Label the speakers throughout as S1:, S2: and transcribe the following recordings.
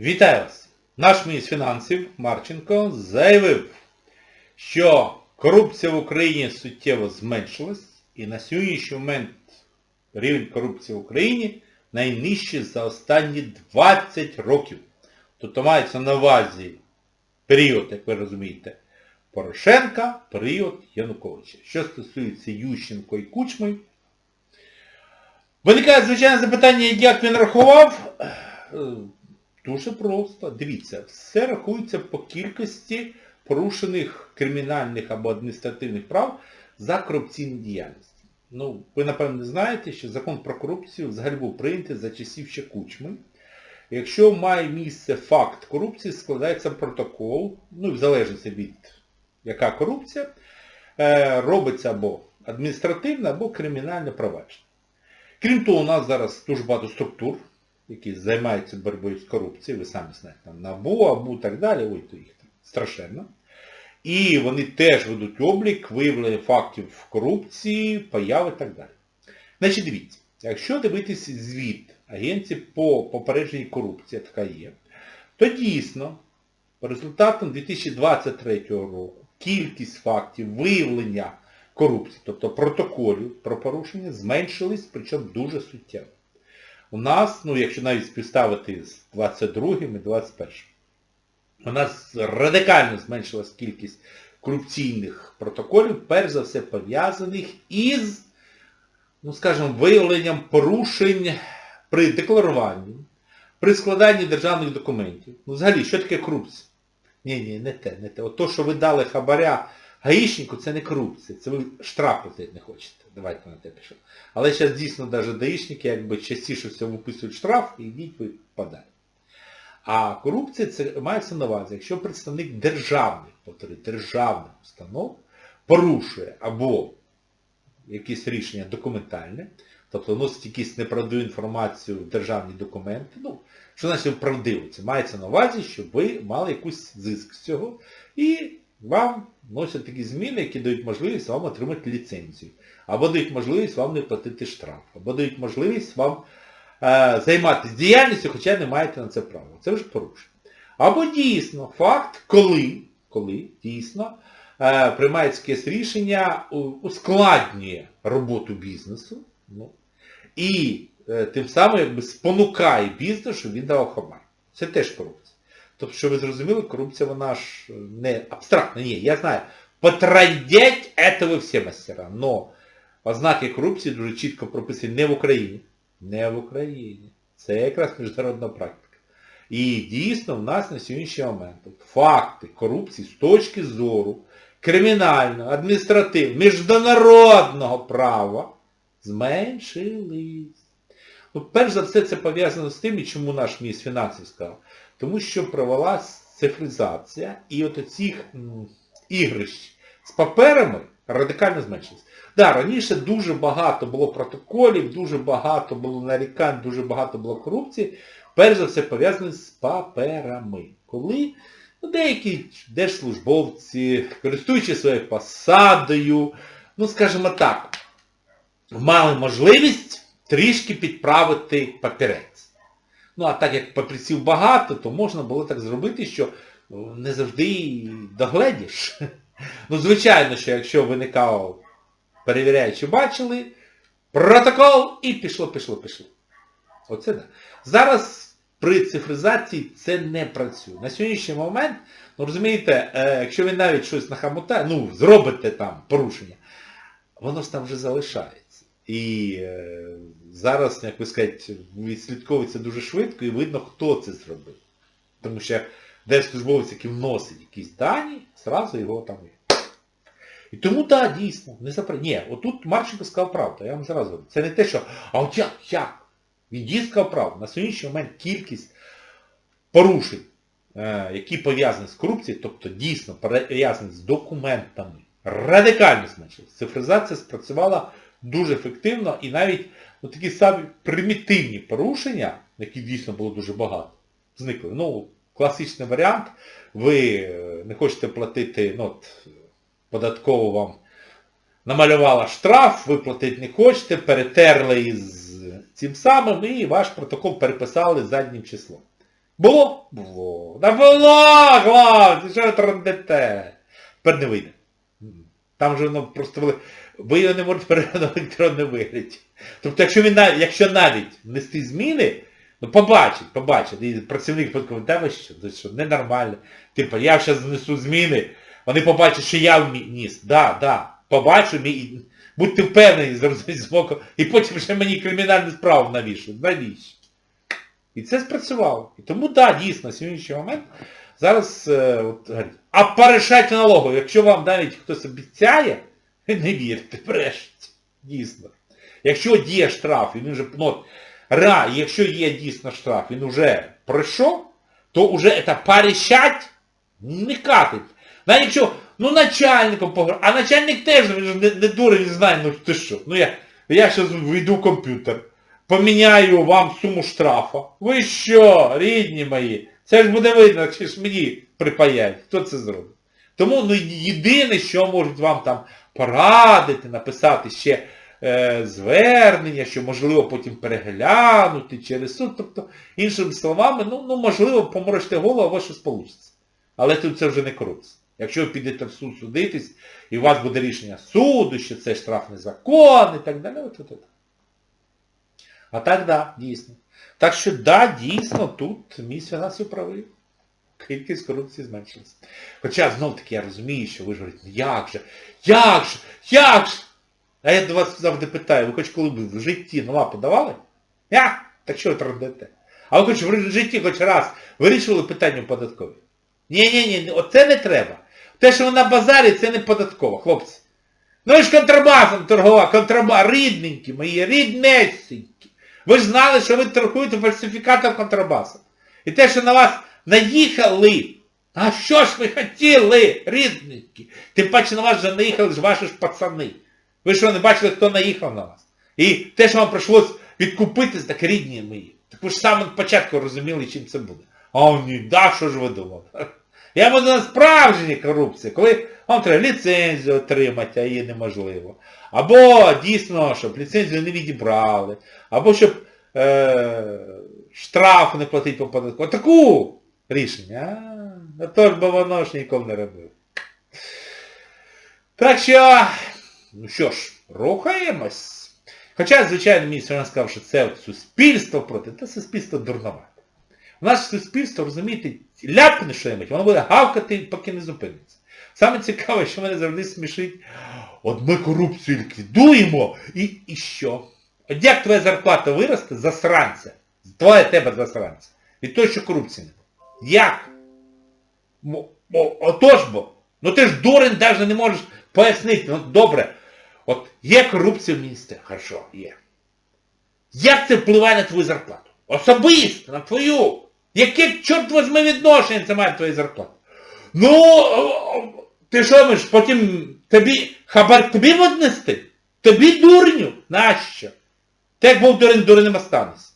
S1: Вітаю вас! Наш міністр фінансів Марченко заявив, що корупція в Україні суттєво зменшилась і на сьогоднішній момент рівень корупції в Україні найнижчий за останні 20 років. Тобто мається на увазі період, як ви розумієте, Порошенка, період Януковича. Що стосується Ющенко і Кучми, виникає звичайне запитання, як він рахував. Дуже просто. Дивіться, все рахується по кількості порушених кримінальних або адміністративних прав за корупційну діяльність. Ну, ви, напевно, знаєте, що закон про корупцію взагалі був прийнятий за часів ще Кучми. Якщо має місце факт корупції, складається протокол, ну, в залежності від яка корупція, е, робиться або адміністративне, або кримінальне провадження. Крім того, у нас зараз дуже багато структур, які займаються боротьбою з корупцією, ви самі знаєте, там НАБУ, АБУ і так далі, ой, то їх там страшенно. І вони теж ведуть облік, виявлення фактів корупції, появи і так далі. Значить, дивіться, якщо дивитися звіт агенції по попередженню корупції, така є, то дійсно, по результатам 2023 року, кількість фактів виявлення корупції, тобто протоколів про порушення, зменшились, причому дуже суттєво. У нас, ну якщо навіть співставити з 22 і 21, у нас радикально зменшилась кількість корупційних протоколів, перш за все пов'язаних із, ну скажімо, виявленням порушень при декларуванні, при складанні державних документів. Ну взагалі, що таке корупція? Ні, ні, не те, не те. От то, що ви дали хабаря гаїшнику, це не корупція. Це ви штраф платити не хочете. Давайте на те пішов. Але зараз дійсно навіть даїшники якби частіше всього виписують штраф і йдіть ви подалі. А корупція це мається на увазі, якщо представник державних, повторюю, державних установ порушує або якесь рішення документальне, тобто вносить якусь неправдиву інформацію в державні документи, ну, що значить правдиво? Це мається на увазі, щоб ви мали якийсь зиск з цього, і вам вносять такі зміни, які дають можливість вам отримати ліцензію, або дають можливість вам не платити штраф, або дають можливість вам е, займатися діяльністю, хоча не маєте на це права. Це вже порушення. Або дійсно факт, коли, коли дійсно е, приймається якесь рішення, ускладнює роботу бізнесу, ну, і е, тим самим якби спонукає бізнес, щоб він давав хабар. Це теж корупція. Тобто, що ви зрозуміли, корупція вона ж е, не абстрактна, ні, я знаю. Потрандять это ви всі мастера. Но ознаки корупції дуже чітко прописані не в Україні. Не в Україні. Це якраз міжнародна практика. І дійсно в нас на сьогоднішній момент факти корупції з точки зору кримінального, адміністративного, міжнародного права зменшились. Ну, перш за все, це пов'язано з тим, і чому наш міністр фінансів сказав. Тому що провелась цифризація і от оцих ігрищ з паперами радикально зменшились. Да, раніше дуже багато було протоколів, дуже багато було нарікань, дуже багато було корупції. Перш за все пов'язане з паперами. Коли ну, деякі держслужбовці, користуючись своєю посадою, ну скажімо так, мали можливість трішки підправити папірець. Ну, а так як папірців багато, то можна було так зробити, що ну, не завжди догледіш. Ну, звичайно, що якщо виникав перевіряючи бачили, протокол і пішло, пішло, пішло. Оце так. Зараз при цифризації це не працює. На сьогоднішній момент, ну розумієте, е, якщо ви навіть щось нахамотає, ну, зробите там порушення, воно ж там вже залишається. І е, зараз, як ви скажете, відслідковується дуже швидко і видно, хто це зробив. Тому що держслужбовець, який вносить якісь дані, зразу його там є. І тому так, да, дійсно, не запра... Ні, отут Марченко сказав правду, я вам зараз говорю. Це не те, що, а от як, як? Він дійсно сказав правду. На сьогоднішній момент кількість порушень, е, які пов'язані з корупцією, тобто дійсно пов'язані з документами, радикально зменшилась. Цифризація спрацювала дуже ефективно і навіть ну, такі самі примітивні порушення, яких дійсно було дуже багато, зникли. Ну, класичний варіант, ви е, не хочете платити, ну, податково вам намалювала штраф, ви платити не хочете, перетерли із цим самим і ваш протокол переписали заднім числом. Було? Було. Да було, хлопці, що ви трандете? Тепер не вийде. Там же воно просто вели- ви його не можете переглянути електронне вигляді. Тобто, якщо він якщо навіть внести зміни, ну побачить, побачить. І працівник подумає, да ви що, що, ненормально. Типу, я зараз внесу зміни, вони побачать, що я вніс. Да, да. Побачу, мій- будьте впевнені, зрозуміть з боку, і потім ще мені кримінальну справу навішують. Навіщо? І це спрацювало. І тому, так, да, дійсно, на сьогоднішній момент зараз е, от, а порішайте налогу, якщо вам навіть хтось обіцяє, не вірте, брешуть. Дійсно. Якщо діє штраф, і він вже, ну, ра, якщо є дійсно штраф, він вже пройшов, то вже це порішать не катить. Навіть якщо, ну начальником пограв, а начальник теж не, не дурень, не знає, ну ти що. Ну я, я зараз вийду в комп'ютер, поміняю вам суму штрафа. Ви що, рідні мої? Це ж буде видно, чи ж мені припаять. Хто це зробить? Тому ну, єдине, що можуть вам там порадити, написати ще е, звернення, що можливо потім переглянути через суд. Тобто, іншими словами, ну, ну можливо, поморочте голову, а у щось вийде. Але тут це вже не корупція. Якщо ви підете в суд судитись, і у вас буде рішення суду, що це штрафний закон і так далі, от, от, от. А так, да, дійсно. Так що, да, дійсно, тут мій фінансовий правий. Кількість корупції зменшилась. Хоча, знов таки, я розумію, що ви ж говорите, ну як же, як же, як же? А я до вас завжди питаю, ви хоч коли б в житті на лапу давали? Я? Так що ви традите? А ви хоч в житті хоч раз вирішували питання податкові? Ні-ні-ні, оце не треба. Те, що ви на базарі, це не податково, хлопці. Ну і ж контрабасом торгова, контраба, рідненькі мої, ріднесенькі. Ви ж знали, що ви торгуєте фальсифікатом контрабасом. І те, що на вас наїхали, а що ж ви хотіли, рідненькі? Тим паче на вас вже наїхали ж ваші ж пацани. Ви що, не бачили, хто наїхав на вас? І те, що вам прийшлось відкупитись, так рідні мої. Так ви ж з самого початку розуміли, чим це буде. А ні, да, що ж ви думали? Я буду на справжній корупції, коли вам треба ліцензію отримати, а її неможливо. Або дійсно, щоб ліцензію не відібрали, або щоб е, штраф не платити по податку. Таку рішення. А, а то ж бо воно ж ніколи не робив. Так що, ну що ж, рухаємось. Хоча, звичайно, все сказав, що це суспільство проти, та суспільство дурновате. У нас суспільство, розумієте, ляпне що-небудь, воно буде гавкати, поки не зупиниться. Саме цікаве, що мене завжди смішить, от ми корупцію ліквідуємо, і, і що? От як твоя зарплата виросте засранця, твоя тебе засранця, від того, що корупції немає. Як? Отож бо, ну ти ж дурень навіть не можеш пояснити, ну добре, от є корупція в міністерстві, хорошо, є. Як це впливає на твою зарплату? Особисто, на твою. Яке, чорт возьми, відношення це має до твоєї зарплати? Ну, ти що миш, потім тобі, хабар тобі віднести? Тобі дурню? Нащо? Ти як був дурень, дурним останешся.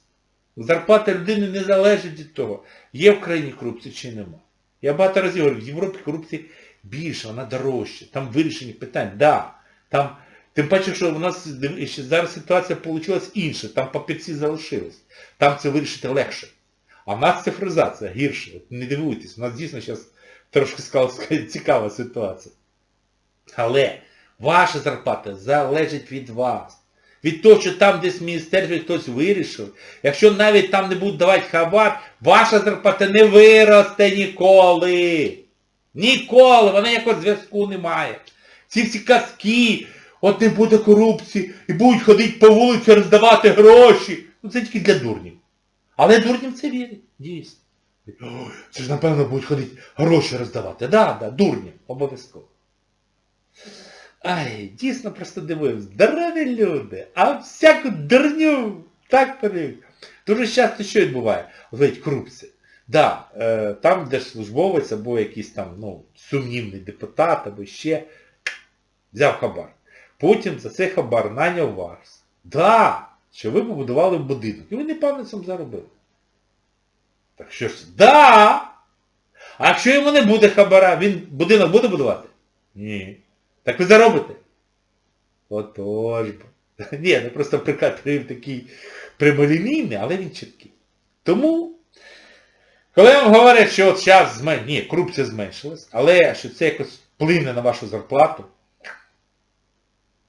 S1: Зарплата людини не залежить від того, є в країні корупція чи нема. Я багато разів говорю, в Європі корупції більше, вона дорожча, там вирішені питань, да. Там, тим паче, що у нас зараз ситуація вийшла інша, там папірці залишились. Там це вирішити легше. А в нас цифризація гірша. От не дивуйтесь, у нас дійсно зараз трошки цікава ситуація. Але ваша зарплата залежить від вас. Від того, що там десь в міністерстві хтось вирішив, якщо навіть там не будуть давати хабар, ваша зарплата не виросте ніколи. Ніколи, вона якогось зв'язку не має. Ці всі казки, от не буде корупції, і будуть ходити по вулиці роздавати гроші. Ну це тільки для дурнів. Але дурнів це вірять, дійсно. Ой, це ж напевно будуть ходити гроші роздавати. Да, да, дурнів, обов'язково. Ай, дійсно просто дивився. Здорові люди, а всяку дурню так перевів. Дуже часто що відбуває? От корупція. Да, е, там держслужбовець або якийсь там, ну, сумнівний депутат, або ще взяв хабар. Потім за цей хабар наняв вас. Да, що ви побудували будинок. І ви непевно цим заробили. Так що ж, да! А якщо йому не буде хабара, він будинок буде будувати? Ні. Так ви заробите? Отож бо. Ні, ну просто приклад привів такий прямолінійний, але він чіткий. Тому Коли вам говорять, що от зараз змен... Ні, корупція зменшилась, але що це якось вплине на вашу зарплату.